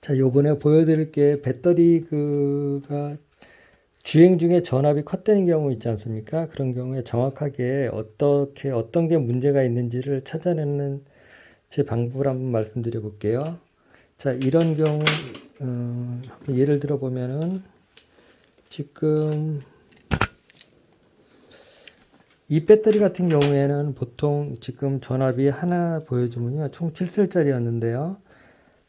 자, 요번에 보여드릴 게 배터리 그가 주행 중에 전압이 컷되는 경우 있지 않습니까? 그런 경우에 정확하게 어떻게 어떤 게 문제가 있는지를 찾아내는 제 방법을 한번 말씀드려 볼게요. 자, 이런 경우 음, 예를 들어 보면은 지금 이 배터리 같은 경우에는 보통 지금 전압이 하나 보여주면요. 총 7셀짜리였는데요.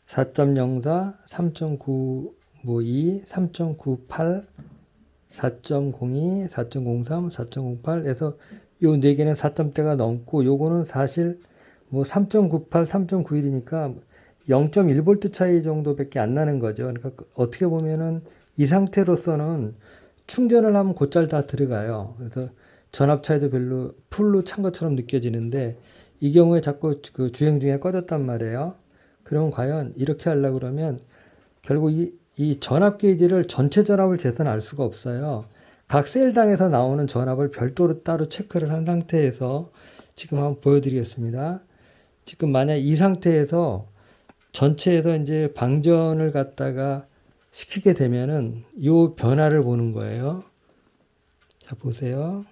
4.04, 3.952, 3.98, 4.02, 4.03, 4.08에서 요 네 개는 4점대가 넘고 요거는 사실 뭐 3.98, 3.91이니까 0.1V 차이 정도밖에 안 나는 거죠. 그러니까 어떻게 보면은 이 상태로서는 충전을 하면 곧잘 다 들어가요. 그래서 전압 차이도 별로 풀로 찬 것처럼 느껴지는데 이 경우에 자꾸 그 주행 중에 꺼졌단 말이에요. 그러면 과연 이렇게 하려고 그러면 결국 이, 이 전압 게이지를 전체 전압을 알 수가 없어요. 각 셀당에서 나오는 전압을 별도로 따로 체크를 한 상태에서 지금 한번 보여드리겠습니다. 지금 만약 이 상태에서 전체에서 이제 방전을 갖다가 시키게 되면은 요 변화를 보는 거예요. 자, 보세요.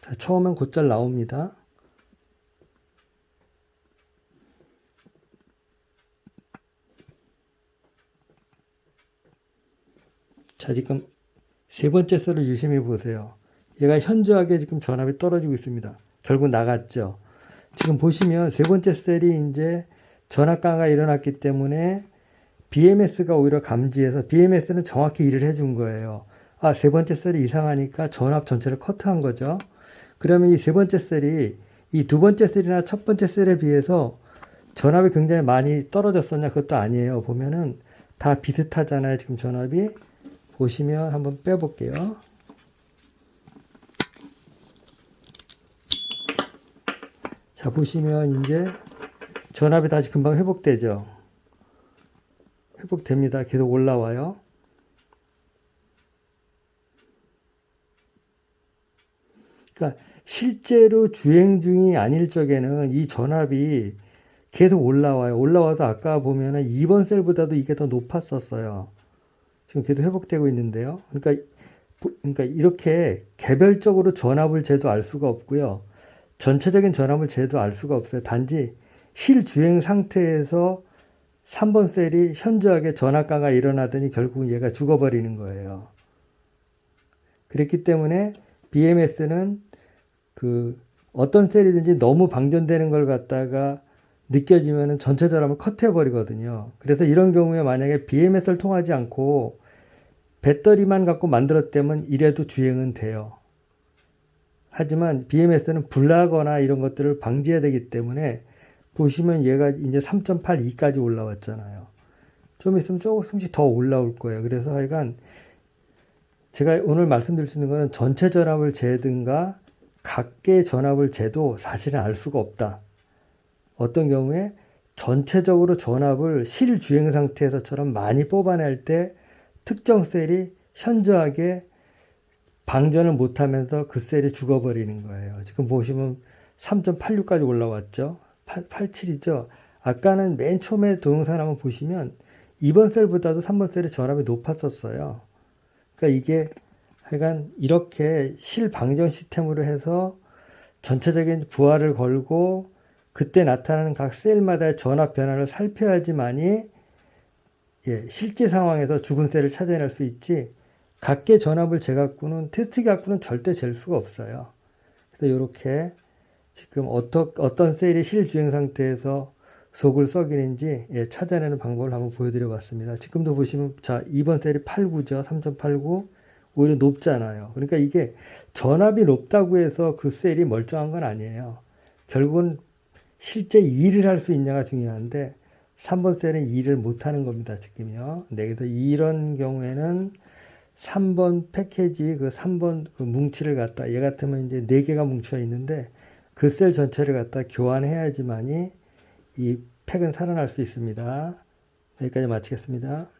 자, 처음엔 곧잘 나옵니다. 자, 지금 세 번째 셀을 유심히 보세요. 얘가 현저하게 지금 전압이 떨어지고 있습니다. 결국 나갔죠. 지금 보시면 세 번째 셀이 이제 전압 강화가 일어났기 때문에 BMS가 오히려 감지해서 BMS는 정확히 일을 해준 거예요. 아, 세 번째 셀이 이상하니까 전압 전체를 커트한 거죠. 그러면 이 세 번째 셀이 이 두 번째 셀이나 첫 번째 셀에 비해서 전압이 굉장히 많이 떨어졌었냐? 그것도 아니에요. 보면은 다 비슷하잖아요. 지금 전압이. 보시면 한번 빼볼게요. 자, 보시면 이제 전압이 다시 금방 회복되죠. 회복됩니다. 계속 올라와요. 그러니까 실제로 주행 중이 아닐 적에는 이 전압이 계속 올라와요. 올라와서 아까 보면은 2번 셀보다도 이게 더 높았었어요. 지금 계속 회복되고 있는데요. 그러니까 그러니까 이렇게 개별적으로 전압을 재도 알 수가 없고요. 전체적인 전압을 재도 알 수가 없어요. 단지 실주행 상태에서 3번 셀이 현저하게 전압가가 일어나더니 결국 얘가 죽어버리는 거예요. 그랬기 때문에 BMS는 그 어떤 셀이든지 너무 방전되는 걸 갖다가 느껴지면 전체 전압을 컷해 버리거든요. 그래서 이런 경우에 만약에 BMS를 통하지 않고 배터리만 갖고 만들었다면 이래도 주행은 돼요. 하지만 BMS는 불나거나 이런 것들을 방지해야 되기 때문에 보시면 얘가 이제 3.82까지 올라왔잖아요. 좀 있으면 조금씩 더 올라올 거예요. 그래서 하여간 제가 오늘 말씀드릴 수 있는 거는 전체 전압을 재든가 각계 전압을 재도 사실은 알 수가 없다. 어떤 경우에 전체적으로 전압을 실주행 상태에서처럼 많이 뽑아낼 때 특정 셀이 현저하게 방전을 못하면서 그 셀이 죽어버리는 거예요. 지금 보시면 3.86까지 올라왔죠. 8, 87이죠. 아까는 맨 처음에 동영상 한번 보시면 2번 셀보다도 3번 셀의 전압이 높았었어요. 그러니까 이게 하여간 이렇게 실방전 시스템으로 해서 전체적인 부하를 걸고 그때 나타나는 각 셀마다의 전압 변화를 살펴야지만이 예, 실제 상황에서 죽은 셀을 찾아낼 수 있지 각계 전압을 재갖고는 테스트 갖고는 절대 잴 수가 없어요. 그래서 이렇게 지금 어떠, 어떤 셀이 실주행 상태에서 속을 썩이는지 예, 찾아내는 방법을 한번 보여드려 봤습니다. 지금도 보시면 자 2번 셀이 89죠. 3.89 오히려 높잖아요. 그러니까 이게 전압이 높다고 해서 그 셀이 멀쩡한 건 아니에요. 결국은 실제 일을 할 수 있냐가 중요한데 3번 셀은 일을 못하는 겁니다. 지금요. 네, 그래서 이런 경우에는 3번 패키지 그 3번 그 뭉치를 갖다 얘 같으면 이제 4개가 뭉쳐 있는데 그 셀 전체를 갖다 교환해야지만이 이 팩은 살아날 수 있습니다. 여기까지 마치겠습니다.